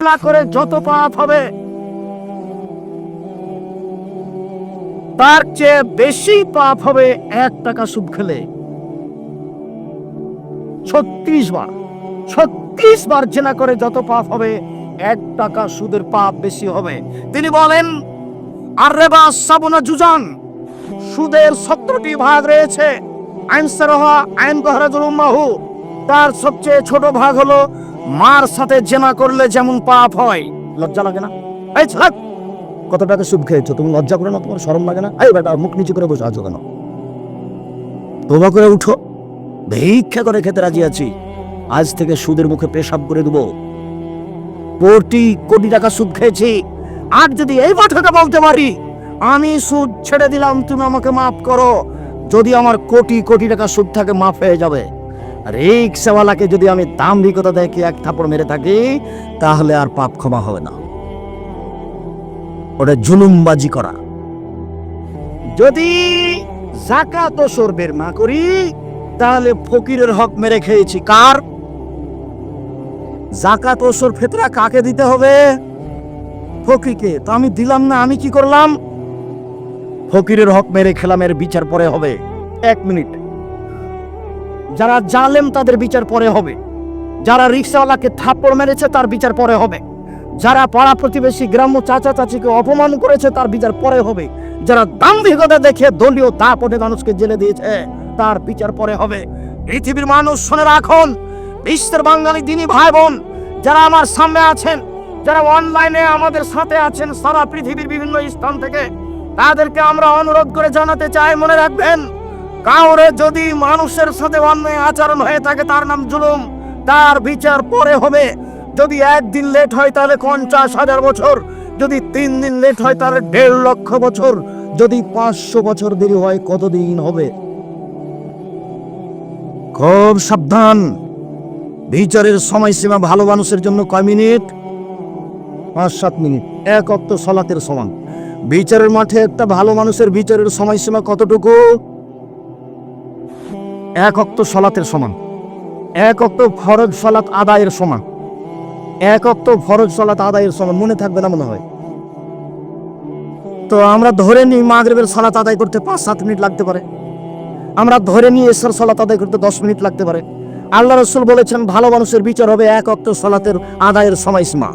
করে যত পাপ হবে, তার চেয়ে বেশি পাপ হবে এক টাকা সুদ খেলে। ছত্রিশ বার ছত্রিশ বার জেনা করে যত পাপ হবে, এক টাকা সুদের পাপ বেশি হবে। তিনি বলেন, আর রেবা সাবনা জুজান সুদের সতেরোটি ভাগ রয়েছে। আইন সারহা, আইন গহরাজুল উম্মাহু তার সবচেয়ে ছোট ভাগ হলো মার সাথে জেনা করলে যেমন পাপ হয়। লজ্জা লাগে না? এই ছেলে কত টাকা সুদ খেয়েছো, তুমি লজ্জা করে না তোমার শরম লাগে না? এই বেটা, মুখ নিচু করে বসে আছো কেন? তোবা করে উঠো। ভিক্ষা করে খেতে রাজি আছি। আজ থেকে সুদের মুখে পেশাব করে দেবো। কোটি কোটি টাকা সুদ খেয়েছি। আর যদি এই কথাটা বলতে পারি, আমি সুদ ছেড়ে দিলাম, তুমি আমাকে মাফ করো। যদি আমার কোটি কোটি টাকা সুদ থাকে, মাফ হয়ে যাবে। রিক্সাওয়ালাকে যদি আমি দাম্ভিকতা দেখে এক থাপড় মেরে থাকি, তাহলে আর পাপ ক্ষমা হবে না। ওটা জুলুমবাজি করা। যদি জাকাত ও সর্বের না করি, তাহলে ফকিরের হক মেরে খেয়েছি। কার? জাকাত ওসর ফেতরা কাকে দিতে হবে? ফকিরকে। তো আমি দিলাম না, আমি কি করলাম? ফকিরের হক মেরে খেলাম এর বিচার পরে হবে। এক মিনিট। যারা জালেম, তাদের বিচার পরে হবে। যারা রিক্সাওয়ালাকে থাপ্পড় মেরেছে, তার বিচার পরে হবে। যারা পাড়া প্রতিবেশী, গ্রাম্য চাচা চাচিকে অপমান করেছে, তার বিচার পরে হবে। যারা দাম্ভিকতা দেখে দলীয় দাপটে মানুষকে জেলে দিয়েছে, তার বিচার পরে হবে। পৃথিবীর মানুষ শুনে রাখুন, বিশ্বের বাঙালি দিনী ভাই বোন যারা আমার সামনে আছেন, যারা অনলাইনে আমাদের সাথে আছেন, সারা পৃথিবীর বিভিন্ন স্থান থেকে, তাদেরকে আমরা অনুরোধ করে জানাতে চাই, মনে রাখবেন কাউরে যদি মানুষের সাথে অন্যায় আচরণ হয়ে থাকে, তার নাম জুলুম, তার বিচার পরে হবে। যদি একদিন লেট হয়, তাহলে পঞ্চাশ হাজার বছর। যদি তিন দিন লেট হয়, তাহলে দেড় লক্ষ বছর। যদি পাঁচশো বছর দেরি হয়, কতদিন হবে? খুব সাবধান। বিচারের সময়সীমা ভালো মানুষের জন্য কয় মিনিট? পাঁচ, সাত মিনিট। এক অক্ত সলাতের সমান। বিচারের মাঠে একটা ভালো মানুষের বিচারের সময়সীমা কতটুকু? এক অক্ত সলাতের সমান। এক অক্ত ফরজ সলাত আদায়ের সমান। এক অক্ত ফরজ সলাত আদায়ের সমান, মনে থাকবে না মনে হয়। তো আমরা ধরে নিই মাগরিবের সলাত আদায় করতে পাঁচ সাত মিনিট লাগতে পারে। আমরা ধরে নিই এসর সলাত আদায় করতে দশ মিনিট লাগতে পারে। আল্লাহ রসুল বলেছেন, ভালো মানুষের বিচার হবে এক অক্ত সলাতের আদায়ের সময়সীমা।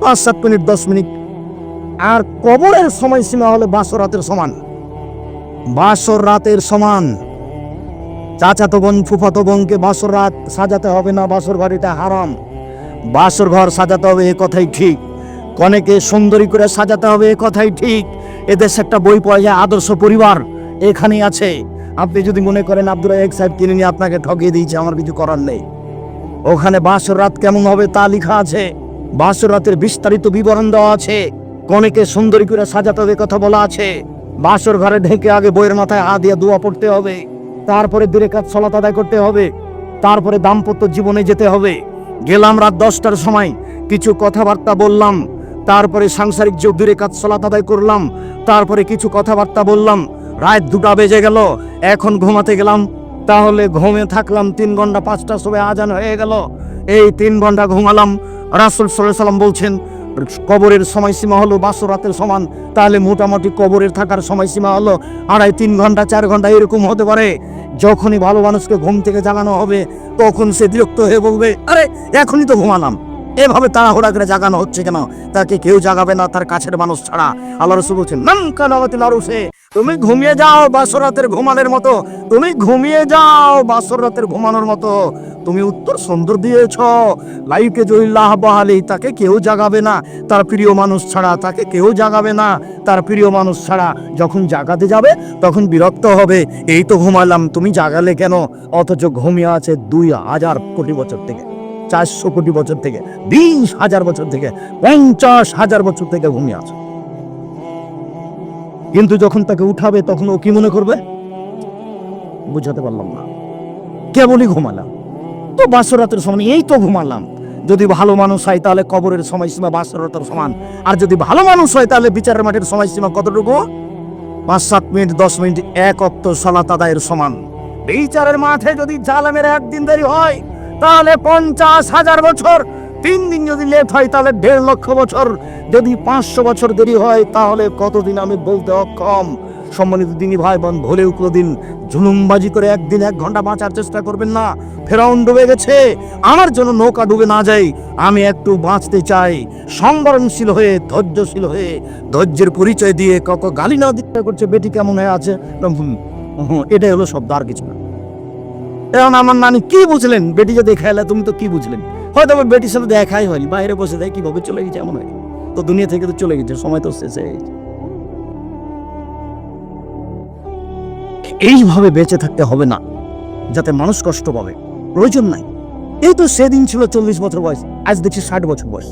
পাঁচ সাত মিনিট, দশ মিনিট। আর কবরের সময়সীমা হলে বাসর রাতের সমান। বাসর রাতের সমান। চাচাতো বোন ফুফাতো বোনকে বাসর রাত সাজাতে হবে না, বাসর বাড়িটা হারাম। বাসর ঘর সাজাতে হবে, এ কথাই ঠিক। কনেকে সুন্দরী করে সাজাতে হবে, এ কথাই ঠিক। এদেশে একটা বই পাওয়া যায় আদর্শ পরিবার এখানেই আছে। আপনি যদি মনে করেন আব্দুল এক সাহেব কিনে নিয়ে আপনাকে ঠকিয়ে দিয়েছে, আমার কিছু করার নেই। ওখানে বাসর রাত কেমন হবে তা লেখা আছে। বাসর রাতের বিস্তারিত বিবরণ দেওয়া আছে। কনেকে সুন্দরী করে সাজাতে হবে কথা বলা আছে। বাসর ঘরে ঢেকে আগে বইয়ের মাথায় হাত দিয়ে দোয়া পড়তে হবে। তারপরে দূরে কাজ সলাত আদায় করতে হবে। তারপরে দাম্পত্য জীবনে যেতে হবে। গেলাম রাত দশটার সময়। কিছু কথাবার্তা বললাম। তারপরে সাংসারিক যোগ দূরে কাজ সলাত আদায় করলাম। তারপরে কিছু কথাবার্তা বললাম। রাত দুটা বেজে গেল। এখন ঘুমাতে গেলাম। তাহলে ঘুমে থাকলাম। তিন ঘণ্টা পাঁচটার সময় আজান হয়ে গেল। এই তিন ঘণ্টা ঘুমালাম। রাসুল সাল্লাম বলছেন কবরের সময়সীমা হলো বাসর রাতের সমান। তাহলে মোটামুটি কবরের থাকার সময়সীমা হলো আড়াই, তিন ঘণ্টা, চার ঘণ্টা এরকম হতে পারে। যখনই ভালো মানুষকে ঘুম থেকে জাগানো হবে, তখন সে বিরক্ত হয়ে বলবে, আরে, এখনই তো ঘুমালাম। এভাবে তাড়াহুড়া করে জাগানো হচ্ছে কেন? তাকে কেউ জাগাবে না, তার কাছের মানুষ ছাড়া। আল্লাহ রসুল বলছেন নাম কেন আরুসে তুমি ঘুমিয়ে যাও বাসর রাতের ঘুমানোর মতো। তুমি ঘুমিয়ে যাও বাসর রাতের ঘুমানোর মতো। তুমি উত্তর সুন্দর দিয়েছ। লাইফকে জয়িল্লাহ বাহালি তাকে কেউ জাগাবে না। তার প্রিয় মানুষ ছাড়া তাকে কেউ জাগাবে না। তার প্রিয় মানুষ ছাড়া যখন জাগাতে যাবে, তখন বিরক্ত হবে। এই তো ঘুমালাম, তুমি জাগালে কেন? অথচ ঘুমিয়ে আছে দুই হাজার কোটি বছর থেকে, চারশো কোটি বছর থেকে, বিশ হাজার বছর থেকে, পঞ্চাশ হাজার বছর থেকে ঘুমিয়ে আছে। কিন্তু যখন তাকে উঠাবে, তখন ও কি মনে করবে? বুঝাতে পারলাম না। কেবলই ঘুমালাম। তো বাসরাতের সমান, এই তো ঘুমালাম। যদি ভালো মানুষ হয়, তাহলে কবরের সময়সীমা বাসরাতের সমান। আর যদি ভালো মানুষ হয়, তাহলে বিচারের মাঠের সময়সীমা কতটুকু? পাঁচ সাত মিনিট, দশ মিনিট, এক অক্ত সলাত আদায়ের সমান। বিচারের মাঠে যদি জালামের একদিন দেরি হয়, তাহলে পঞ্চাশ হাজার বছর তিন দিন যদি লেট হয়, তাহলে দেড় লক্ষ বছর। যদি পাঁচশো বছর দেরি হয়, তাহলে কতদিন আমি বলতে অক্ষম? সম্মানিত দিনী ভাই বোন ভোলেও কোনোদিন জুলুমবাজি করে একদিন এক ঘণ্টা বাঁচার চেষ্টা করবেন না। ফেরাউন ডুবে গেছে, আমার জন্য নৌকা ডুবে না যায়, আমি একটু বাঁচতে চাই। সংবরণশীল হয়ে, ধৈর্যশীল হয়ে, ধৈর্যের পরিচয় দিয়ে কত গালি না দিতে করছে, বেটি কেমন হয়ে আছে? এটাই হলো শব্দ, আর কিছু না। এখন আমার নানি কি বুঝলেন? বেটি যদি দেখাইলে তুমি তো কি বুঝলেন? হয়তো আমার বেটির সাথে দেখাই হয়নি, বাইরে বসে দেয়, কীভাবে চলে গেছে এমন হয় তো দুনিয়া থেকে তো চলে গেছে, সময় তো শেষ হয়ে গেছে এইভাবে বেঁচে থাকতে হবে না, যাতে মানুষ কষ্ট পাবে, প্রয়োজন নাই। এই তো সেদিন ছিল চল্লিশ বছর বয়স, আজ দেখছি ষাট বছর বয়স।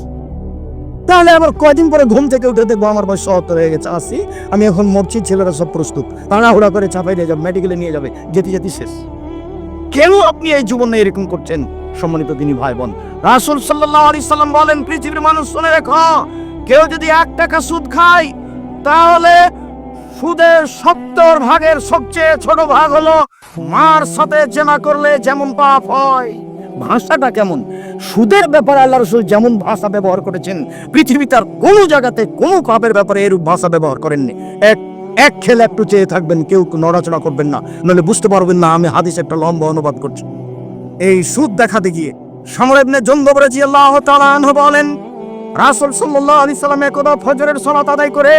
তাহলে আবার কয়দিন পরে ঘুম থেকে উঠে দেখব আমার বয়স সত্তর হয়ে গেছে আসি আমি এখন মরছি, ছেলেরা সব প্রস্তুত। তাড়াহুড়া করে চাপাই নিয়ে যাবে মেডিকেলে নিয়ে যাবে, যেতে যেতে শেষ। কেন আপনি এই জীবনে এরকম করছেন? সম্মানিত তিনি ভাই বোন রাসুল সাল্লাহ আলি সাল্লাম বলেন, পৃথিবীর মানুষ শুনে রেখো, কেউ যদি এক টাকা সুদ খায়, তাহলে সুদের সত্তর ভাগের সবচেয়ে ছোট ভাগ হলো মার সাথে জেনা করলে যেমন পাপ হয়। ভাষাটা কেমন? সুদের ব্যাপারে আল্লাহ রসুল যেমন ভাষা ব্যবহার করেছেন, পৃথিবী তার কোনো জায়গাতে কোনো পাপের ব্যাপারে এরূপ ভাষা ব্যবহার করেননি। এক এক খেলে একটু চেয়ে থাকবেন, কেউ নড়াচড়া করবেন না। নাহলে বুঝতে পারবেন না, আমি হাদিস একটা লম্বা অনুবাদ করছি। এই সুদ দেখাতে গিয়ে সমর ইবনে জন্দব রাদিয়াল্লাহু তাআলা আনহু বলেন, রাসূল সাল্লাল্লাহু আলাইহি সাল্লাম একদা ফজরের সালাত আদায় করে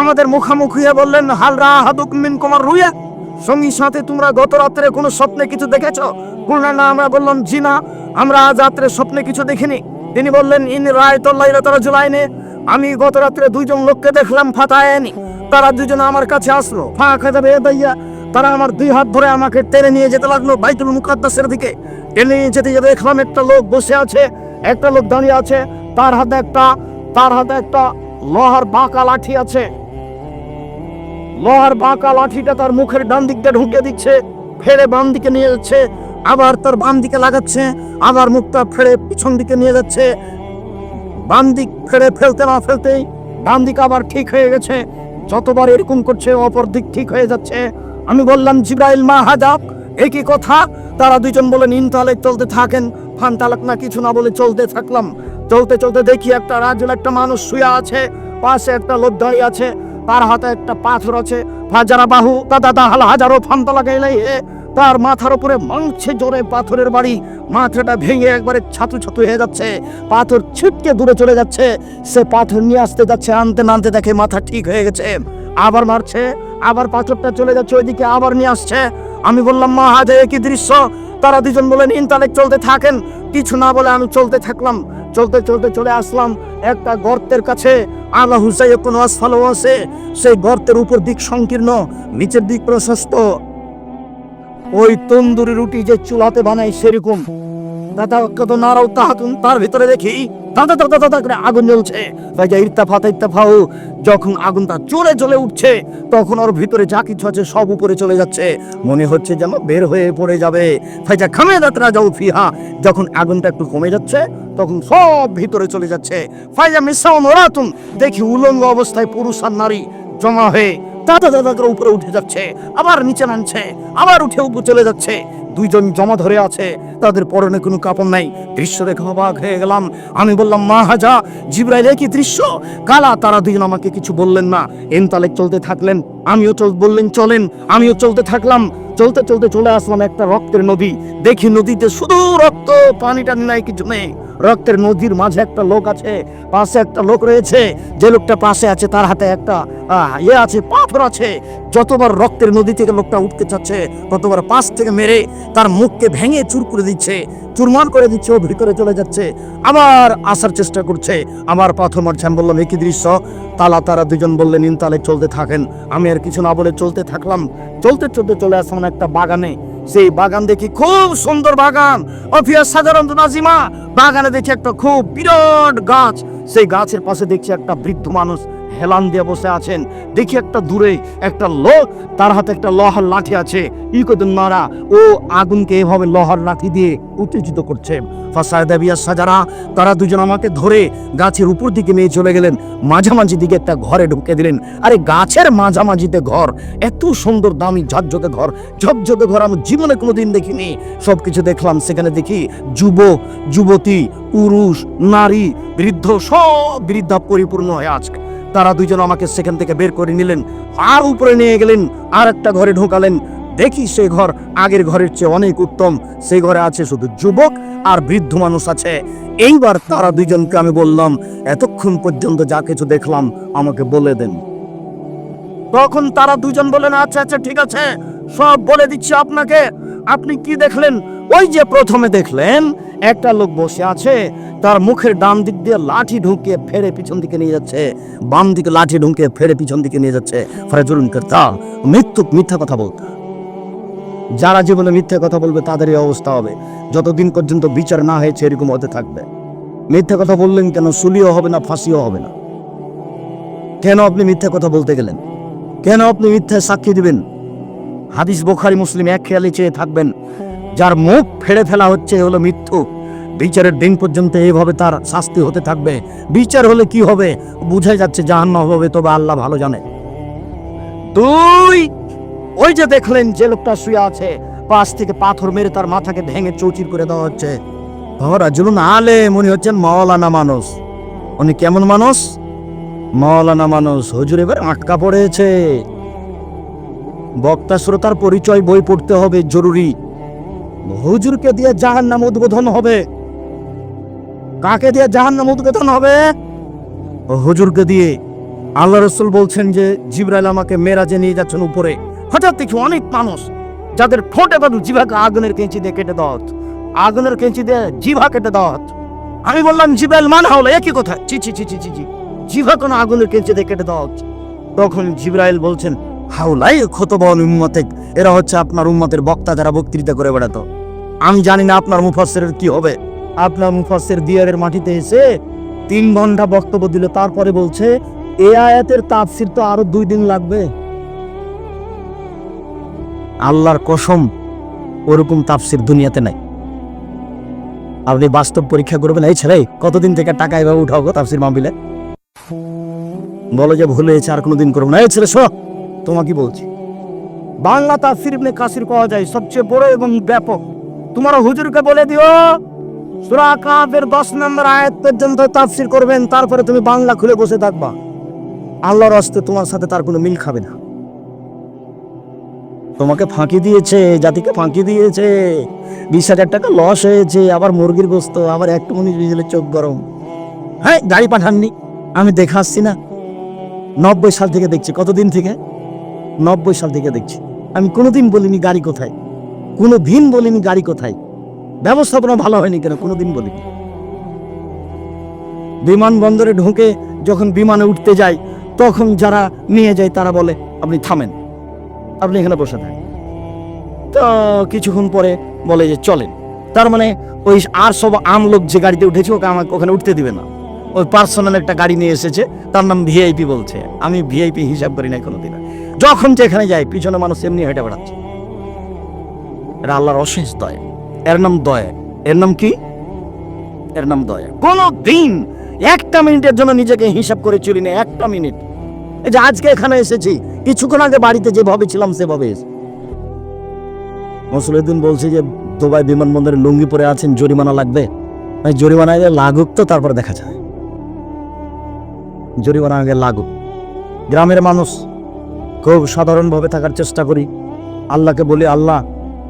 আমাদের মুখামুখি বললেন, হাল রাহাদুক মিন কুমার রুয়া? সঙ্গী সাথে তোমরা গত রাত্রে কোনো স্বপ্নে কিছু দেখেছ? বললেন না, আমরা বললাম, জি না, আমরা আজ রাত্রে স্বপ্নে কিছু দেখিনি। তিনি বললেন, ইন রায় তল্লাইলা তারা জুলাইনে আমি গত রাত্রে দুইজন লোককে দেখলাম ফাতায়নি। তারা দুজন আমার কাছে আসলো। ফাঁকা যাবে দাইয়া তারা আমার দুই হাত ধরে আমাকে টেনে নিয়ে যেতে লাগল বাইতুল মুকাদ্দাসের দিকে। টেনে নিয়ে যেতে যেতে দেখলাম একটা লোক বসে আছে, একটা লোক দাঁড়িয়ে আছে, তার হাতে একটা, তার হাতে একটা লোহার বাঁকা লাঠি আছে। লোহার বাঁকা লাঠিটা তার মুখের ডান দিক দিয়ে ঢুকে দিচ্ছে ফেরে বাম দিকে নিয়ে যাচ্ছে, আবার তার বাম দিকে লাগাচ্ছে, আবার মুখটা ফেরে পিছন দিকে নিয়ে যাচ্ছে। বাম দিক ফেরে ফেলতে না ফেলতেই, ডান দিক আবার ঠিক হয়ে গেছে। যতবার এরকম করছে অপর দিক ঠিক হয়ে যাচ্ছে। আমি বললাম, জিব্রাইল, মা হাজাব একই কথা? তারা দুজন বলে, নিন তালে চলতে থাকেন। ফান তালাক না, কিছু না বলে চলতে থাকলাম। চলতে চলতে দেখি একটা রাজুল, একটা মানুষ শুয়ে আছে। পাশে একটা লোক দাঁড়িয়ে আছে। তার হাতে একটা পাথর আছে। ফাজারা বাহু দাদা দাহাল হাজারো তালাক এলাই তার মাথার উপরে মাংসে জোরে পাথরের বাড়ি। মাথাটা ভেঙে একবারে ছাতু ছাতু হয়ে যাচ্ছে। পাথর ছিটকে দূরে চলে যাচ্ছে। সে পাথর নিয়ে আসতে যাচ্ছে, আনতে না আনতে দেখে মাথা ঠিক হয়ে গেছে। আবার মারছে, আবার পাথরটা চলে যাচ্ছে, ওইদিকে আবার নিয়ে আসছে। আমি বললাম, মা হাজে কি দৃশ্য? তারা দুজন বলেন ইনতালেক চলতে থাকেন। কিছু না বলে আমি চলতে থাকলাম। চলতে চলতে চলে আসলাম একটা গর্তের কাছে। আল্লাহ হুসাই কোনো আসফালও আছে। সেই গর্তের উপর দিক সংকীর্ণ, নিচের দিক প্রশস্ত। ওই তন্দুরি রুটি যে চুলাতে বানাই সেরকম। দাদা, কত নাড়াও তাহাতুন, তার ভিতরে দেখি। দাদা দাদা দাদা করে আগুন জ্বলছে। ভাই যা ইত্তাফা ইত্তাফাও যখন আগুনটা চলে চলে উঠছে, তখন ওর ভিতরে যা কিছু আছে সব উপরে চলে যাচ্ছে। মনে হচ্ছে যেন বের হয়ে পড়ে যাবে। ফাইজা খামে দাতরা যাও ফিহা। যখন আগুনটা একটু কমে যাচ্ছে, তখন সব ভিতরে চলে যাচ্ছে। ফাইজা মিসাও নরাতুন দেখি উলঙ্গ অবস্থায় পুরুষ আর নারী জমা হয়ে দাদা দাদা করে উপরে উঠে যাচ্ছে আবার নিচে নামছে আবার উঠে উপরে চলে যাচ্ছে। দুইজন জমা ধরে আছে, তাদের পরনে কোনো কাপড় নাই। দৃশ্য দেখে অবাক হয়ে গেলাম। আমি বললাম, মা হাজা জিব্রাইল কি দৃশ্য? কালা, তারা দুজন আমাকে কিছু বললেন না। এনতালেক চলতে থাকলেন, আমিও চল, বললেন, চলেন, আমিও চলতে থাকলাম। চলতে চলতে চলে আসলাম একটা রক্তের নদী। দেখি নদীতে শুধু রক্ত, পানিটা নাই, কিছু নেই। রক্তের নদীর মাঝে একটা লোক আছে, পাশে একটা লোক রয়েছে। যে লোকটা পাশে আছে, তার হাতে একটা ইয়ে আছে, পাথর আছে। যতবার রক্তের নদী থেকে লোকটা উঠতে চাচ্ছে, ততবার পাশ থেকে মেরে তার মুখকে ভেঙে চুর করে দিচ্ছে, চুরমার করে দিচ্ছে ও ভিতরে চলে যাচ্ছে। আবার আসার চেষ্টা করছে। আমার পাথর আমি বললাম একই দৃশ্য? তালা তারা দুজন বললেন ইনতালে চলতে থাকেন। আমি আর কিছু না বলে চলতে থাকলাম। চলতে চলতে চলে আসলাম একটা বাগানে। সেই বাগান দেখি খুব সুন্দর বাগান। অফিয়ার সাধারণত নাজিমা। বাগানে দেখি একটা খুব বিরাট গাছ। সেই গাছের পাশে দেখছি একটা বৃদ্ধ মানুষ। হেলান দিয়ে বসে আছেন। দেখি একটা দূরে একটা লোক, তার হাতে একটা লোহার লাঠি আছে। ই মারা ও আগুনকে এভাবে লোহার লাঠি দিয়ে উত্তেজিত করছে। সাজারা, তারা দুজন আমাকে ধরে গাছের উপর দিকে নিয়ে চলে গেলেন। মাঝামাঝি দিকে একটা ঘরে ঢুকে দিলেন। আরে, গাছের মাঝামাঝিতে ঘর, এত সুন্দর দামি ঝকঝকে ঘর ঝকঝকে ঘর আমি জীবনে কোনোদিন দেখিনি। সব কিছু দেখলাম, সেখানে দেখি যুবক যুবতী, পুরুষ, নারী, বৃদ্ধ, সব বৃদ্ধা পরিপূর্ণ হয়ে আছে তারা দুজন আমাকে সেখান থেকে বের করে নিলেন, আর উপরে নিয়ে গেলেন আর একটা ঘরে ঢোকালেন। দেখি সেই ঘর আগের ঘরের চেয়ে অনেক উত্তম। সেই ঘরে আছে শুধু যুবক আর বৃদ্ধ মানুষ আছে। এইবার তারা দুইজনকে আমি বললাম, এতক্ষণ পর্যন্ত যা কিছু দেখলাম, আমাকে বলে দেন। তখন তারা দুজন বলেন আচ্ছা আচ্ছা ঠিক আছে, সব বলে দিচ্ছি আপনাকে। আপনি কি দেখলেন? ওই যে প্রথমে দেখলেন, একটা লোক বসে আছে, তার মুখের ডান দিক দিয়ে লাঠি ঢুকে ফেরে পিছন দিকে নিয়ে যাচ্ছে। বাম দিকে লাঠি ঢুকে ফেরে পিছন দিকে নিয়ে যাচ্ছে। ফরাজুরুন করতা, মৃত্যু মিথ্যা কথা বলতে। যারা জীবনে মিথ্যা কথা বলবে তাদের এই অবস্থা হবে। যতদিন পর্যন্ত বিচার না হয়েছে, এরকম হতে থাকবে। মিথ্যা কথা বললেন কেন? সুলিও হবে না, ফাঁসিও হবে না। কেন আপনি মিথ্যা কথা বলতে গেলেন? কেন আপনি মিথ্যা সাক্ষী দিবেন? হাদিস বোখারি, মুসলিম এক খেয়ালে চেয়ে থাকবেন। যার মুখ ফেড়ে ফেলা হচ্ছে হলো মৃত্যু। বিচারের দিন পর্যন্ত এইভাবে তার শাস্তি হতে থাকবে। বিচার হলে কি হবে? বুঝাই যাচ্ছে জাহান্ন হবে, তবে আল্লাহ ভালো জানে। দুই, ওই যে দেখলেন যে লোকটা শুয়ে আছে, পাশ থেকে পাথর মেরে তার মাথাকে ভেঙে চৌচির করে দেওয়া হচ্ছে। ভরা জুলুন আলে মনে হচ্ছেন মাওলানা মানুষ উনি কেমন মানুষ মাওলানা মানুষ হুজুর এবার আটকা পড়েছে। বক্তা শ্রোতার পরিচয় বই পড়তে হবে, জরুরি। হুজুরকে দিয়ে জাহান নাম উদ্বোধন হবে কাকে দিয়ে জাহান নাম উদ্বোধন হবে হুজুরকে দিয়ে আল্লাহ রসুল বলছেন যে, জিব্রাইল আমাকে মেরাজে নিয়ে যাচ্ছেন উপরে হঠাৎ দেখি অনেক মানুষ, যাদের ঠোঁটে বাদু জিভাকে আগুনের কেঁচি দিয়ে কেটে দেওয়া। আগুনের কেঁচি দিয়ে জিভা কেটে দেওয়া। আমি বললাম, জিব্রাইল মান হলো একই কথা চি চি চি চি চি জিভা কোনো আগুনের কেঁচি দিয়ে কেটে দেওয়া হচ্ছে। তখন জিব্রাইল বলছেন হাউলাই খতবন উম্মতে এরা হচ্ছে আপনার উম্মতের বক্তা যারা বক্তৃতা করে বেড়াতো। আমি জানি না আপনার মুফাসসিরের কি হবে। আপনার মুফাসসির দিয়ারের মাটিতে এসে তিন ঘণ্টা বক্তব্য দিল, তারপরে বলছে, এ আয়াতের তাফসির তো আরও দুই দিন লাগবে। আল্লাহর কসম, ওরকম তাফসির দুনিয়াতে নাই। আপনি বাস্তব পরীক্ষা করবেন, এই ছেলে, কতদিন থেকে টাকা এভাবে উঠাও গো তাফসির মাহবিলে বলো যে ভুলে আর কোনোদিন করব না। এই ছেলে, শোনো তোমাকে বলছি। বাংলা তাফসির ইবনে কাসির পাওয়া যায় সবচেয়ে বড় এবং ব্যাপক। তোমার হুজুরকে বলে দিও, সূরা কাফের 10 নম্বর আয়াত পর্যন্ত তাফসির করবেন, তারপরে তুমি বাংলা খুলে বসে থাকবা। আল্লাহর হস্তে তোমার সাথে তার কোনো মিল খাবে না। তোমাকে ফাঁকি দিয়েছে, জাতিকে ফাঁকি দিয়েছে। বিশ হাজার টাকা লস হয়েছে, আবার মুরগির গোস্ত, আবার একটু মনি দিলে চোখ গরম। হ্যাঁ গাড়ি পাঠাননি, আমি দেখে আসছি না। নব্বই সাল থেকে দেখছি, কতদিন থেকে? নব্বই সাল থেকে দেখছি। আমি কোনোদিন বলিনি গাড়ি কোথায়। কোনো দিন বলিনি গাড়ি কোথায়। ব্যবস্থাপনা ভালো হয়নি কেন? কোনোদিন বলিনি। বিমানবন্দরে ঢুকে যখন বিমানে উঠতে যাই, তখন যারা নিয়ে যায়, তারা বলে, আপনি থামেন। আপনি এখানে বসে থাকেন। তো কিছুক্ষণ পরে বলে যে, চলেন। তার মানে ওই আর সব আম লোক যে গাড়িতে উঠেছে, ওকে আমাকে ওখানে উঠতে দিবে না। ওই পার্সোনাল একটা গাড়ি নিয়ে এসেছে, তার নাম ভিআইপি বলছে। আমি ভিআইপি হিসাব করি না কোনো কোনোদিন যখন যেখানে যাই, পিছনে মানুষ এমনি হেঁটে বেড়াচ্ছে। এটা আল্লাহর অশেষ দয়া। এর নাম দয়া। এর নাম কি? এর নাম দয়া। কোনো দিন একটা মিনিটের জন্য নিজেকে হিসাব করে চলি না, একটা মিনিট। এই যে আজকে এখানে এসেছি, কিছুক্ষণ আগে বাড়িতে যেভাবে ছিলাম, সেভাবে এসে মসুলুদ্দিন বলছে যে, দুবাই বিমানবন্দরে লুঙ্গি পরে আছেন, জরিমানা লাগবে? জরিমানা আগে লাগুক তো, তারপরে দেখা যায়। জরিমানা আগে লাগুক। গ্রামের মানুষ খুব সাধারণভাবে থাকার চেষ্টা করি। আল্লাহকে বলি, আল্লাহ,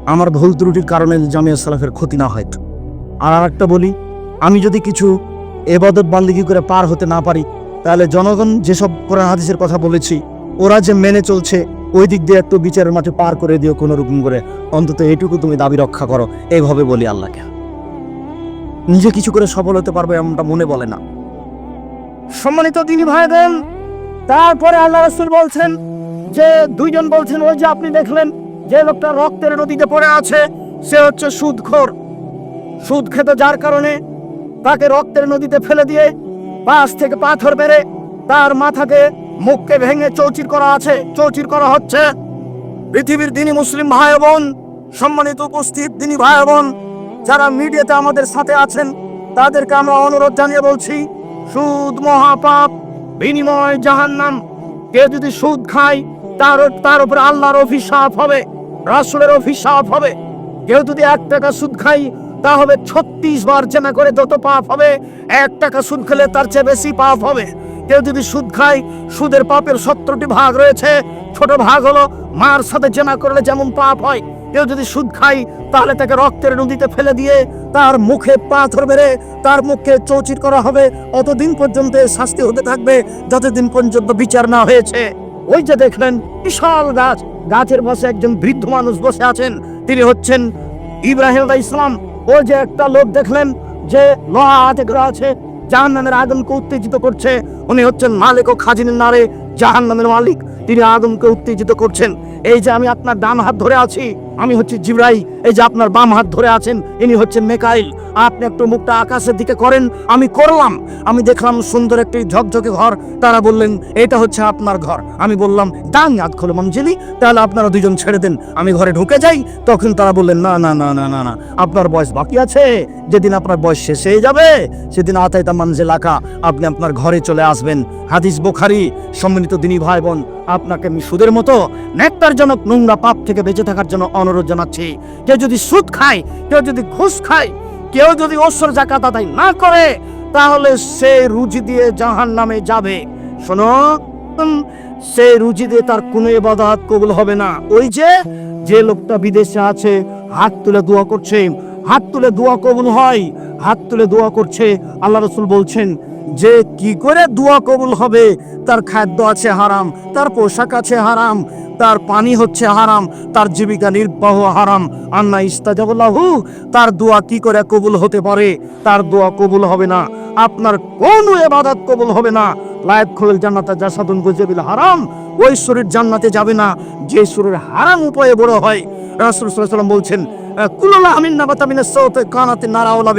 আমার ভুল ত্রুটির কারণে জামিয়া সালাফের ক্ষতি না হয়। আর আরেকটা বলি, আমি যদি কিছু এবাদত বান্দিগি করে পার হতে না পারি, তাহলে জনগণ যেসব কোরআন হাদিসের কথা বলেছি, ওরা যে মেনে চলছে, ওই দিক দিয়ে একটু বিচারের মাঠে পার করে দিও কোনো রকম করে। অন্তত এইটুকু তুমি দাবি রক্ষা করো। এইভাবে বলি আল্লাহকে। নিজে কিছু করে সফল হতে পারবে এমনটা মনে বলে না। সম্মানিত দিনী ভাইদের তারপরে আল্লাহ রসুল বলছেন যে দুইজন বলছেন, ওই যে আপনি দেখলেন যে লোকটা রক্তের নদীতে পড়ে আছে, সে হচ্ছে সুদখোর। সুদ খেতে যার কারণে তাকে রক্তের নদীতে ফেলে দিয়ে পাশ থেকে পাথর মেরে তার মাথাকে মুখকে ভেঙে চৌচির করা আছে, চৌচির করা হচ্ছে। পৃথিবীর দিনী মুসলিম ভাই বোন, সম্মানিত উপস্থিত দিনী ভাই বোন, যারা মিডিয়াতে আমাদের সাথে আছেন, তাদেরকে আমরা অনুরোধ জানিয়ে বলছি, সুদ মহাপাপ, বিনিময় জাহান্নাম। কে যদি সুদ খায় তার তার উপরে আল্লাহর অভিশাপ হবে, রাসূলের অভিশাপ হবে। কেউ যদি এক টাকা সুদ খাই তা হবে ছত্রিশ বার জেনা করে যত পাপ হবে, এক টাকা সুদ খেলে তার চেয়ে বেশি পাপ হবে। কেউ যদি সুদ খায়, সুদের পাপের সত্তরটি ভাগ রয়েছে, ছোট ভাগ হলো মার সাথে জেনা করলে যেমন পাপ হয়। কেউ যদি সুদ খায়, তাহলে তাকে রক্তের নদীতে ফেলে দিয়ে তার মুখে পাথর মেরে তার মুখকে চৌচির করা হবে। অতদিন পর্যন্ত শাস্তি হতে থাকবে, যতদিন পর্যন্ত বিচার না হয়েছে। ওই যে দেখলেন, বিশাল গাছ। গাছের বসে একজন বৃদ্ধ মানুষ বসে আছেন। তিনি হচ্ছেন ইব্রাহিম আলাইহিস ইসলাম ওই যে একটা লোক দেখলেন যে লোহা হাতে করে আছে, জাহান্নামের আগুনকে উত্তেজিত করছে। উনি হচ্ছেন মালিক ও খাজিনের নারে জাহান্নামের মালিক। তিনি আগুনকে উত্তেজিত করছেন। এই যে আমি আপনার ডান হাত ধরে আছি আমি হচ্ছে জিব্রাই এই যে আপনার বাম হাত ধরে আছেন, ইনি হচ্ছেন মেকাইল। আপনি একটু মুখটা আকাশের দিকে করেন, আমি করলাম। আমি দেখলাম সুন্দর একটি ঝকঝকে ঘর। তারা বললেন, এটা হচ্ছে আপনার ঘর। আমি বললাম ডান হাত খোলো মঞ্জিলি, তাহলে আপনারা দুজন ছেড়ে দেন। আমি ঘরে ঢুকে যাই। তখন তারা বললেন, না না না না না না, আপনার বয়স বাকি আছে। যেদিন আপনার বয়স শেষ হয়ে যাবে, সেদিন আতাইতা মানজেল আকা আপনি আপনার ঘরে চলে আসবেন। হাদিস বোখারি সম্মানিত দিনী ভাই বোন, আপনাকে আমি সুদের মতো নেকটারজনক নোংরা পাপ থেকে বেঁচে থাকার জন্য অনুরোধ জানাচ্ছি, কেউ যদি সুদ খায়, কেউ যদি ঘুষ খায়, কেউ যদি ওসর জাকাত আদায় না করে, তাহলে সে রুজি দিয়ে জাহান নামে যাবে। শোনো সে রুজি দিয়ে তার কোনো ইবাদত কবুল হবে না। ওই যে যে লোকটা বিদেশে আছে, হাত তুলে দোয়া করছে, হাত তুলে দোয়া কবুল হয়, হাত তুলে দোয়া করছে, আল্লাহ রসুল বলছেন যে কি করে দোয়া কবুল হবে? তার খাদ্য আছে হারাম, তার পোশাক আছে হারাম, তার পানি হচ্ছে হারাম, তার জীবিকা নির্বাহ হারাম। আন্না ইস্তাজাবুল্লাহু তার দোয়া কি করে কবুল হতে পারে? তার দোয়া কবুল হবে না। আপনার কোনো এবাদত কবুল হবে না। লায়েত খোলেল জান্নাতে জাসাদুন গুজেবিল হারাম, ওই শরীর জান্নাতে যাবে না। যে শরীর হারাম উপায়ে বড় হয়। রাসূল আলাইহি বলছেন কুল্লা আমিন নাবাতা মিনাস সাউতে কানাতে নারাওলা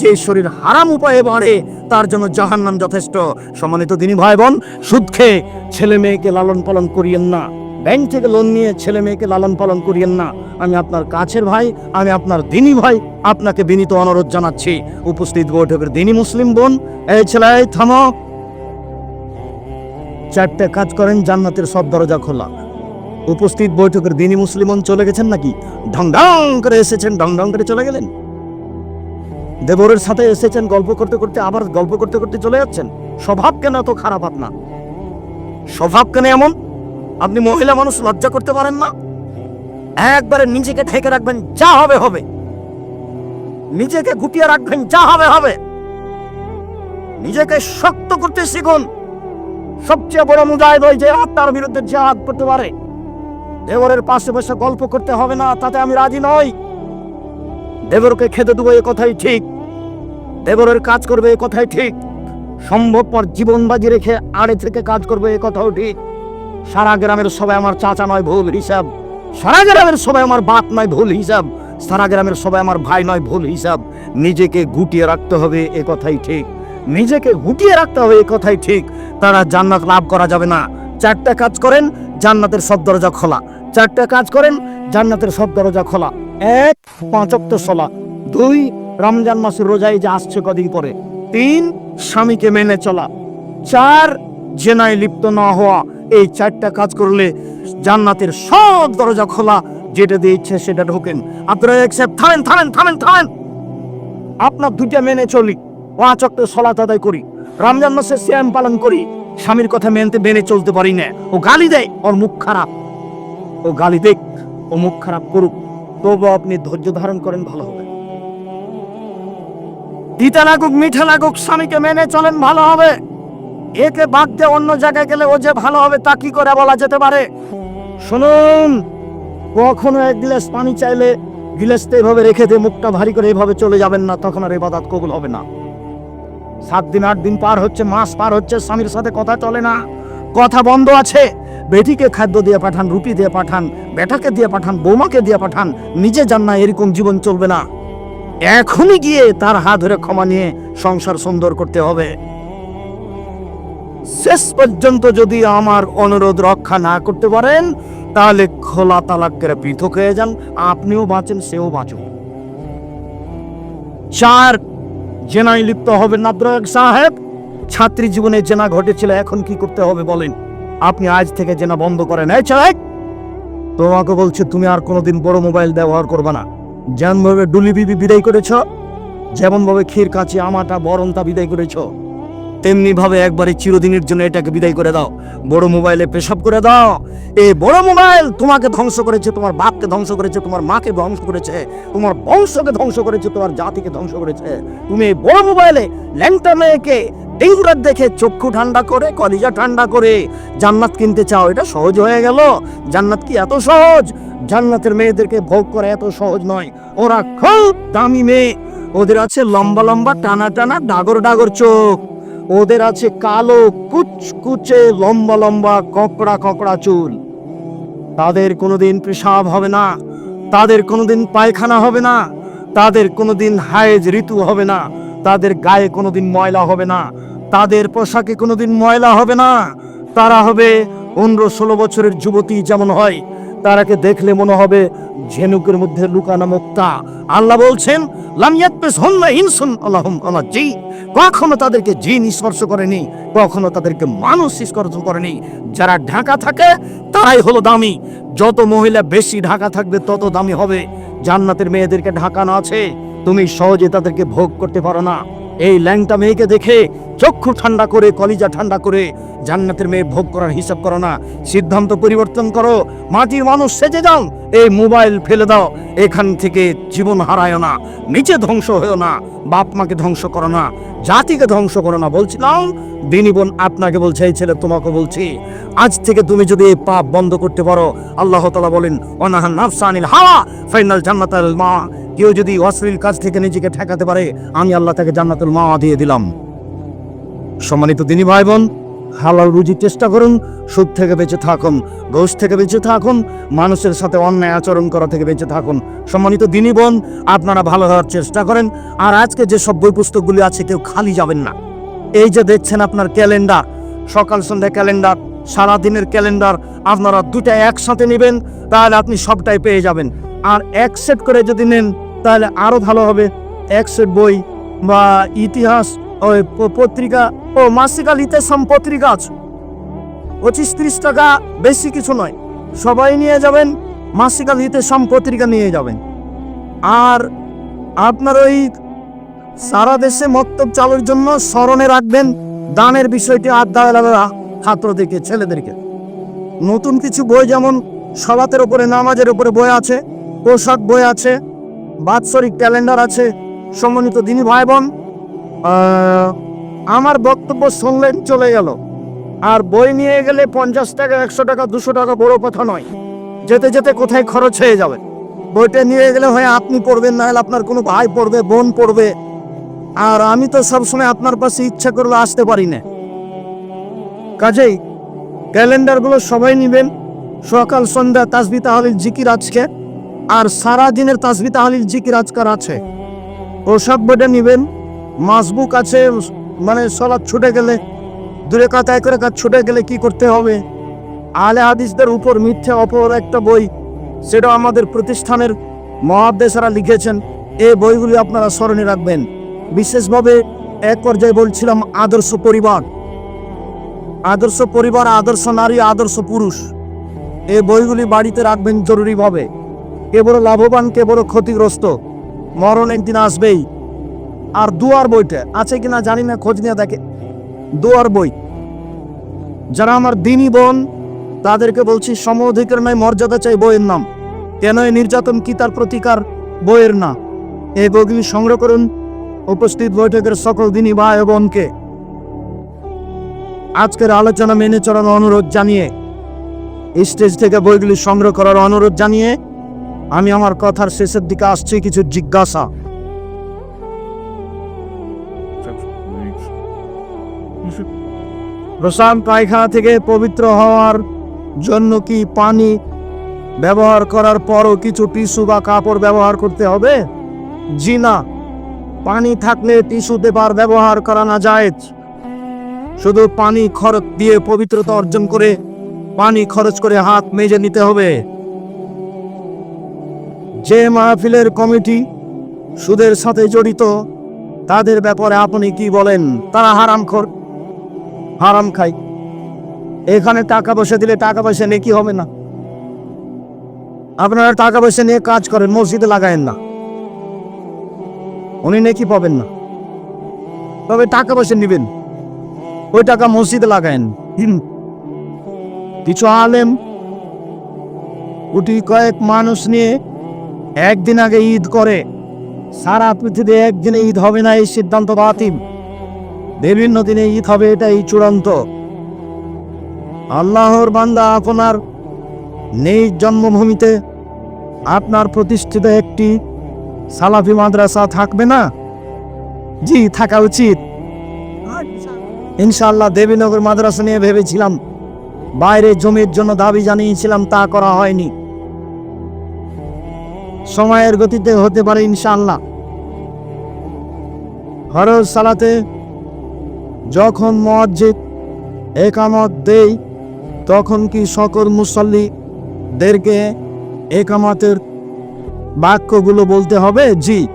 যে শরীর হারাম উপায়ে বাড়ে, তার জন্য জাহান্নাম যথেষ্ট। সম্মানিত দিনী ভাই বোন সুদ খেয়ে ছেলে মেয়েকে লালন পালন করিয়েন না। ব্যাংক থেকে লোন নিয়ে ছেলে মেয়েকে লালন পালন করিয়েন না। আমি আপনার কাছের ভাই, আমি আপনার দিনী ভাই, আপনাকে বিনীত অনুরোধ জানাচ্ছি। উপস্থিত বৈঠকের দিনী মুসলিম বোন, এই ছেলে থামো। চারটে কাজ করেন, জান্নাতের সব দরজা খোলা। উপস্থিত বৈঠকের দিনী মুসলিমন চলে গেছেন নাকি? ঢং ঢং করে এসেছেন, ঢং ঢং করে চলে গেলেন? দেবরের সাথে এসেছেন, গল্প করতে করতে আবার গল্প করতে করতে চলে যাচ্ছেন। স্বভাব কেন এত খারাপ আপনার? স্বভাব কেন এমন? আপনি মহিলা মানুষ, লজ্জা করতে পারেন না? একবারে নিজেকে ঠেকে রাখবেন, যা হবে হবে। নিজেকে গুটিয়ে রাখবেন, যা হবে হবে। নিজেকে শক্ত করতে শিখুন। সবচেয়ে বড় মুজাহিদ ওই যে আত্মার বিরুদ্ধে জিহাদ করতে পারে। দেবরের পাশে বসে গল্প করতে হবে না, তাতে আমি রাজি নই। দেবরকে খেতে দেবো এ কথাই ঠিক। দেবরের কাজ করবে এ কথাই ঠিক। সম্ভবপর জীবন বাজি রেখে আড়ে থেকে কাজ করবে এ কথাও ঠিক। সারা গ্রামের সবাই আমার চাচা নয় ভুল হিসাব। সারা গ্রামের সবাই আমার বাপ নয় ভুল হিসাব। সারা গ্রামের সবাই আমার ভাই নয় ভুল হিসাব। নিজেকে গুটিয়ে রাখতে হবে এ কথাই ঠিক। নিজেকে গুটিয়ে রাখতে হবে এ কথাই ঠিক। তারা জান্নাত লাভ করা যাবে না। চারটা কাজ করেন জান্নাতের সব দরজা খোলা। চারটা কাজ করেন, জান্নাতের সব দরজা খোলা। এক পাঁচক্ত সলা। দুই, রমজান মাসের রোজাই যে আসছে কদিন পরে। তিন, স্বামীকে মেনে চলা। চার, জেনায় লিপ্ত না হওয়া। এই চারটা কাজ করলে জান্নাতের সব দরজা খোলা। যেটা দিয়ে ইচ্ছে সেটা ঢোকেন। আপনারা এক সাহেব থামেন থামেন থামেন থামেন। আপনার দুইটা মেনে চলি। পাঁচ অক্ট সলাত আদায় করি। রমজান মাসে শ্যাম পালন করি। স্বামীর কথা মেনতে মেনে চলতে পারি না। ও গালি দেয়, ওর মুখ খারাপ। ও গালি দেখ, ও মুখ খারাপ করুক তবু আপনি ধৈর্য ধারণ করেন, ভালো হবে। তিতা লাগুক, মিঠা লাগুক, স্বামীকে মেনে চলেন, ভালো হবে। একে বাদ দিয়ে অন্য জায়গায় গেলে ও যে ভালো হবে, তা কি করে বলা যেতে পারে? শুনুন, কখনো এক গ্লাস পানি চাইলে গিলাসটা এভাবে রেখে দিয়ে মুখটা ভারী করে এভাবে চলে যাবেন না, তখন আর এবাদাত কবুল হবে না। সাত দিন আট দিন পার হচ্ছে, মাস পার হচ্ছে, স্বামীর সাথে কথা চলে না। কথা বন্ধ আছে। বেটিকে খাদ্য দিয়ে পাঠান রুটি দিয়ে পাঠান, বেটাকে দিয়ে পাঠান, বৌমাকে দিয়ে পাঠান, নিজে যান না, এরকম জীবন চলবে না। এখনই গিয়ে তার হাত ধরে ক্ষমা নিয়ে সংসার সুন্দর করতে হবে। শেষ পর্যন্ত যদি আমার অনুরোধ রক্ষা না করতে পারেন, তাহলে খোলা তালাক করে পৃথক হয়ে যান। আপনিও বাঁচেন, সেও বাঁচুন চার জেনায় লিপ্ত হবেন না আব্দুল সাহেব। ছাত্রী জীবনে জেনা ঘটেছিল, এখন কি করতে হবে বলেন? আপনি আজ থেকে জেনা বন্ধ করেন। এই ছেলে তোমাকে বলছে, তুমি আর কোনোদিন বড় মোবাইল ব্যবহার করবে না। যেমনভাবে ডুলি বিবি বিদায় করেছ, যেমনভাবে ক্ষীর কাছে আমাটা বরন্তা বিদায় করেছ। তেমনি ভাবে একবারে চিরদিনের জন্য এটাকে বিদায় করে দাও। বড় মোবাইলে পেশাব করে দাও। এই বড় মোবাইল তোমাকে ধ্বংস করেছে, তোমার বাপকে ধ্বংস করেছে, তোমার মাকে ধ্বংস করেছে, তোমার বংশকে ধ্বংস করেছে, তোমার জাতিকে ধ্বংস করেছে। তুমি এই বড় মোবাইলে ল্যাংটা মেয়েকে ডেঙ্গুরাত দেখে চক্ষু ঠান্ডা করে, কলিজা ঠান্ডা করে জান্নাত কিনতে চাও, এটা সহজ হয়ে গেল। জান্নাত কি এত সহজ? জান্নাতের মেয়েদেরকে ভোগ করা এত সহজ নয়। ওরা খুব দামি মেয়ে। ওদের আছে লম্বা লম্বা টানা টানা ডাগর ডাগর চোখ। ওদের আছে কালো কুচকুচে লম্বা লম্বা ককড়া ককড়া চুল। তাদের কোনোদিন পেশাব হবে না, তাদের কোনোদিন পায়খানা হবে না, তাদের কোনোদিন হায়েজ ঋতু হবে না, তাদের গায়ে কোনোদিন ময়লা হবে না, তাদের পোশাকে কোনোদিন ময়লা হবে না। তারা হবে পনেরো ষোলো বছরের যুবতী যেমন হয় তারাকে দেখলে মনে হবে ঝেনুকের মধ্যে লুকানো মুক্তা আল্লাহ বলছেন আল্লাহ জি কখনো তাদেরকে জিন স্পর্শ করেনি, কখনো তাদেরকে মানুষ স্পর্শ করেনি। যারা ঢাকা থাকে, তারাই হলো দামি। যত মহিলা বেশি ঢাকা থাকবে, তত দামি হবে। জান্নাতের মেয়েদেরকে ঢাকানো আছে। তুমি সহজে তাদেরকে ভোগ করতে পারো না। এই ল্যাংটা মেয়েকে দেখে চক্ষু ঠান্ডা করে, কলিজা ঠান্ডা করে জান্নাতের মেয়ে ভোগ করার হিসাব করো না। সিদ্ধান্ত পরিবর্তন করো। মাটির মানুষ সেজে যাও। এই মোবাইল ফেলে দাও। এখান থেকে জীবন হারায় না। নিচে ধ্বংস হয়েও না। বাপ মাকে ধ্বংস করো না। জাতিকে ধ্বংস করো না। বলছিলাম, দিনী বোন আপনাকে বলছে, এই ছেলে তোমাকে বলছি, আজ থেকে তুমি যদি এই পাপ বন্ধ করতে পারো, আল্লাহ তালা বলেন অনাহান নাফসানিল হাওয়া ফাইনাল জান্নাতাল মা কেউ যদি অশ্লীল কাজ থেকে নিজেকে ঠেকাতে পারে, আমি আল্লাহ তাকে জান্নাতুল মা দিয়ে দিলাম। সম্মানিত দিনী ভাই বোন হালাল রুজির চেষ্টা করুন, সুদ থেকে বেঁচে থাকুন ঘোষ থেকে বেঁচে থাকুন, মানুষের সাথে অন্যায় আচরণ করা থেকে বেঁচে থাকুন। সম্মানিত দিনী বোন, আপনারা ভালো হওয়ার চেষ্টা করেন, আর আজকে যে সব বই পুস্তকগুলি আছে, কেউ খালি যাবেন না। এই যে দেখছেন আপনার ক্যালেন্ডার, সকাল সন্ধ্যা ক্যালেন্ডার, সারাদিনের ক্যালেন্ডার, আপনারা দুটা একসাথে নেবেন, তাহলে আপনি সবটাই পেয়ে যাবেন। আর এক সেট করে যদি নেন, তাহলে আরও ভালো হবে। এক সেট বই বা ইতিহাস ওই পত্রিকা ও মাসিকাল ইতিহাস পত্রিকা আছে। পঁচিশ ত্রিশ টাকা বেশি কিছু নয়। সবাই নিয়ে যাবেন মাসিকাল ইতিহাস পত্রিকা নিয়ে যাবেন। আর আপনার ওই সারা দেশে মক্তব চালুর জন্য স্মরণে রাখবেন দানের বিষয়টি আড্ডা ছাত্রদেরকে ছেলেদেরকে। নতুন কিছু বই যেমন সলাতের উপরে, নামাজের উপরে বই আছে পোশাক বই আছে, বাৎসরিক ক্যালেন্ডার আছে, সম্মানিত দিনী ভাই বোন আমার বক্তব্য শুনলেন চলে গেল। আর বই নিয়ে গেলে পঞ্চাশ টাকা, একশো টাকা, দুশো টাকা বড় কথা নয়। যেতে যেতে কোথায় খরচ হয়ে যাবে? বইটা নিয়ে গেলে হয় আপনি পড়বেন না হলে আপনার কোনো ভাই পড়বে, বোন পড়বে। আর আমি তো সবসময় আপনার পাশে ইচ্ছা করলে আসতে পারি না। কাজেই ক্যালেন্ডারগুলো সবাই নেবেন। সকাল, সন্ধ্যা তাসবি তাহলিল, জিকির আজকে। আর সারা দিনের তাসবি তাহলিল জিকির আজকার আছে। পোশাক বইটা নেবেন, মাসবুক আছে মানে সলাৎ ছুটে গেলে, দূরে কাতায় করে কাজ ছুটে গেলে কি করতে হবে? আলে হাদিসদের উপর মিথ্যে অপর একটা বই, সেটা আমাদের প্রতিষ্ঠানের মহাদেশারা লিখেছেন। এই বইগুলি আপনারা স্মরণে রাখবেন। বিশেষভাবে এক পর্যায়ে বলছিলাম আদর্শ পরিবার। আদর্শ পরিবার, আদর্শ নারী, আদর্শ পুরুষ। এই বইগুলি বাড়িতে রাখবেন জরুরিভাবে। কে বড় লাভবান, কে বড় ক্ষতিগ্রস্ত? মরণ একদিন আসবেই। আর দুয়ার বইটা আছে কিনা জানি না, খোঁজ নিয়ে দেখে। দুয়ার বই। যারা আমার দিনই বোন, তাদেরকে বলছি, সম অধিকার নয় মর্যাদা চাই বইয়ের নাম। কেন নির্যাতন কি তার প্রতিকার? বইয়ের না। এই বইগুলি সংগ্রহ করুন। উপস্থিত বৈঠকের সকল দিনী ভাই বোনকে। আজকের আলোচনা মেনে চলার অনুরোধ জানিয়ে, স্টেজ থেকে বইগুলি সংগ্রহ করার অনুরোধ জানিয়ে আমি আমার কথার শেষের দিকে আসছি, কিছু জিজ্ঞাসা। প্রসাম পায়খানা থেকে পবিত্র হওয়ার জন্য কি পানি ব্যবহার করার পরও কিছু টিস্যু বা কাপড় ব্যবহার করতে হবে? জি না। পানি থাকলে টিস্যু পেপার ব্যবহার করা না যায়। শুধু পানি খরচ দিয়ে পবিত্রতা অর্জন করে, পানি খরচ করে হাত মেজে নিতে হবে। যে মাহফিলের কমিটি সুদের সাথে জড়িত, তাদের ব্যাপারে আপনি কি বলেন? তারা হারাম খোর হারাম খায় এখানে টাকা পয়সা দিলে টাকা পয়সা নিয়ে কি হবে না। আপনারা টাকা পয়সা নিয়ে কাজ করেন, মসজিদে লাগায়েন না। উনি নাকি পাবেন না। তবে টাকা পয়সা নেবেন। ওই টাকা মসজিদে লাগায়েন। কিছু আলেম উটি কয়েক মানুষ নিয়ে একদিন আগে ঈদ করে। সারা পৃথিবীতে একদিনে ঈদ হবে না এই সিদ্ধান্ত বাতিল। বিভিন্ন দিনে ঈদ হবে এটাই চূড়ান্ত। আল্লাহর বান্দা আপনার নিজ জন্মভূমিতে। আপনার প্রতিষ্ঠিত একটি সালাফি মাদ্রাসা থাকবে না? জি, থাকা উচিত। ইনশাল্লাহ দেবীনগর মাদ্রাসা নিয়ে ভেবেছিলাম। বাইরে জমির জন্য দাবি জানিয়েছিলাম, তা করা হয়নি। সময়ের গতিতে হতে পারে ইনশাল্লাহ হরজ সালাতে যখন মসজিদ একামত দেই, তখন কি সকল মুসল্লিদেরকে একামতের বাক্যগুলো বলতে হবে? জি।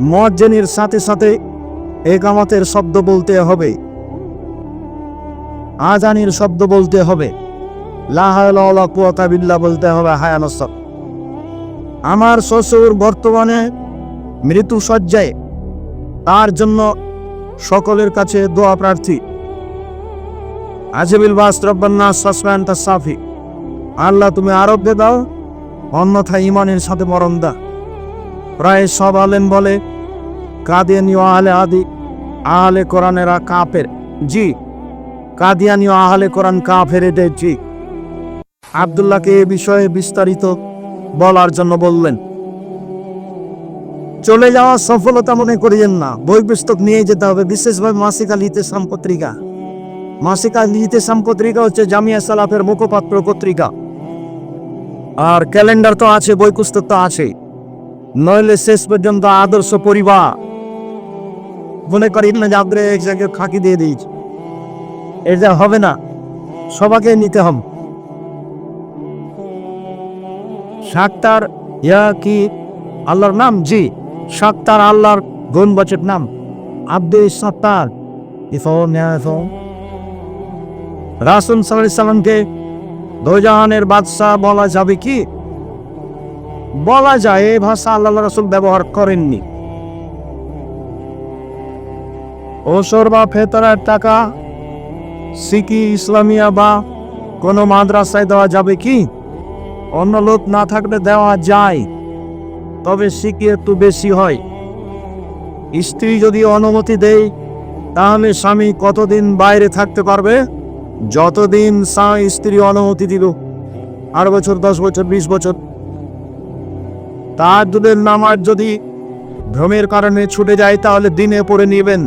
মজ্জেনের সাথে সাথে একামতের শব্দ বলতে হবে। আজানির শব্দ বলতে হবে। লাহালা কুয়াতা বিল্লা বলতে হবে হায়ানসব আমার শ্বশুর বর্তমানে মৃত্যু সজ্জায় তার জন্য সকলের কাছে দোয়া প্রার্থী। আজিবিল বাস রব্বান্না সসম্যান সাফি। আল্লাহ, তুমি আরোগ্য দাও, অন্যথা ইমানের সাথে মরণ দা প্রায় সব আলেন বলে, কাদিয়ানি আহলে আদি আহলে কোরআনেরা কাফের। জি, কাদিয়ানি আহলে কোরআন কাফের এটাই জি। আবদুল্লাহকে এ বিষয়ে বিস্তারিত বলার জন্য বললেন, চলে যাওয়া সফলতা মনে করিয়েন না। বই পুস্তক নিয়ে যেতে হবে। বিশেষভাবে মাসিক আল ইতেসাম পত্রিকা মাসিক আল ইতেসাম পত্রিকা হচ্ছে জামিয়া সালাফের মুখপাত্র পত্রিকা আর ক্যালেন্ডার তো আছে বই পুস্তক তো আছে। নইলে শেষ পর্যন্ত আদর্শ পরিবার। মনে করি না যে এক জায়গায় খাকি দিয়ে দিয়েছি। এটা হবে না। সবাকে নিতে হবে। শাক্তার ইয়া কি? আল্লাহর নাম? জি। শাক্তার আল্লাহর গুণবাচক নাম। আব্দে সত্তার। রাসুল সাল্লামকে দোজাহানের বাদশাহ বলা যাবে কি? বলা যায় এই ভাষা আল্লাহ রাসুল ব্যবহার করেননি। ওসর বা ফেতরার টাকা সিকি, ইসলামিয়া বা কোনো মাদ্রাসায় দেওয়া যাবে কি? অন্য লোক না থাকলে দেওয়া যায়, তবে শিখি একটু বেশি হয়। স্ত্রী যদি অনুমতি দেয়, তাহলে স্বামী কতদিন বাইরে থাকতে পারবে? যতদিন স্ত্রী অনুমতি দিল, আট বছর, দশ বছর, বিশ বছর। তার দুধের নামাজ যদি ভ্রমের কারণে ছুটে যায়, তাহলে দিনে পড়ে নেবেন।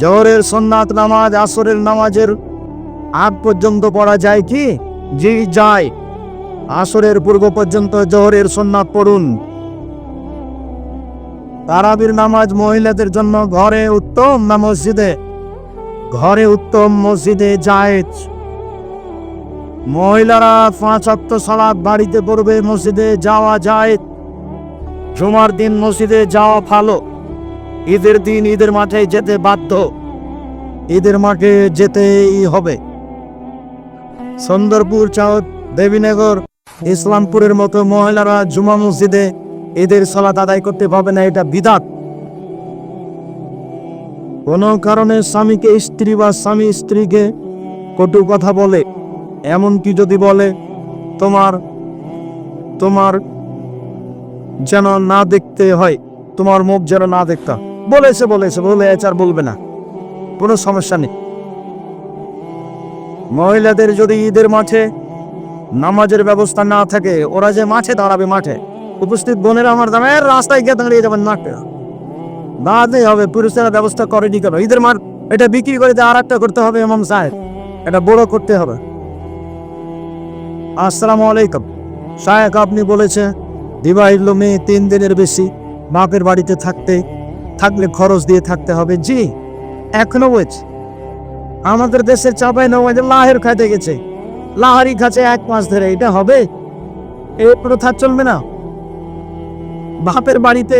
জহরের সন্ন্যাত নামাজ, আসরের নামাজের আগ পর্যন্ত পড়া যায় কি? জি, যায়। আসরের পূর্ব পর্যন্ত জহরের সন্ন্যাত পড়ুন। তারাবির নামাজ মহিলাদের জন্য ঘরে উত্তম না মসজিদে? ঘরে উত্তম মসজিদে জায়েজ। মহিলারা পাঁচ অক্ট সালাদ বাড়িতে পড়বে, মসজিদে যাওয়া যায় জুমার দিন মসজিদে যাওয়া ভালো। ঈদের দিন ঈদের মাঠে যেতে বাধ্য। ঈদের মাঠে যেতেই হবে। সুন্দরপুর চাউত দেবীনগর, ইসলামপুরের মতো মহিলারা জুমা মসজিদে ঈদের সালাত আদায় করতে পারবে না, এটা বিদাত। কোনো কারণে স্বামীকে স্ত্রী বা স্বামী স্ত্রীকে কটু কথা বলে, এমনকি যদি বলে, তোমার তোমার যেন না দেখতে হয়, তোমার মুখ যেন না দেখতে। বলেছে বলেছে, বলে আর বলবে না। কোনো সমস্যা নেই। মহিলাদের যদি ঈদের মাঠে নামাজের ব্যবস্থা না থাকে, ওরা যে মাঠে দাঁড়াবে মাঠে। উপস্থিত বোনেরা আমার দামে রাস্তায় গিয়ে দাঁড়িয়ে যাবেন মাঠে দাঁড়াতেই হবে, পুরুষেরা ব্যবস্থা করেনি কেন? ঈদের মাঠ, এটা বিক্রি করে আর করতে হবে এমন সাহেব। এটা বড় করতে হবে। আসসালামু আলাইকুম। শায়েক আপনি বলেছে বিবাহিত মেয়ে তিন দিনের বেশি বাপের বাড়িতে থাকতে, থাকলে খরচ দিয়ে থাকতে হবে। জি, এখনও বলছে। আমাদের দেশের চাপাই নবাজে লাহের খাইতে গেছে। লাহারি খাচ্ছে এক মাস ধরে এটা হবে। এই প্রথা চলবে না। বাপের বাড়িতে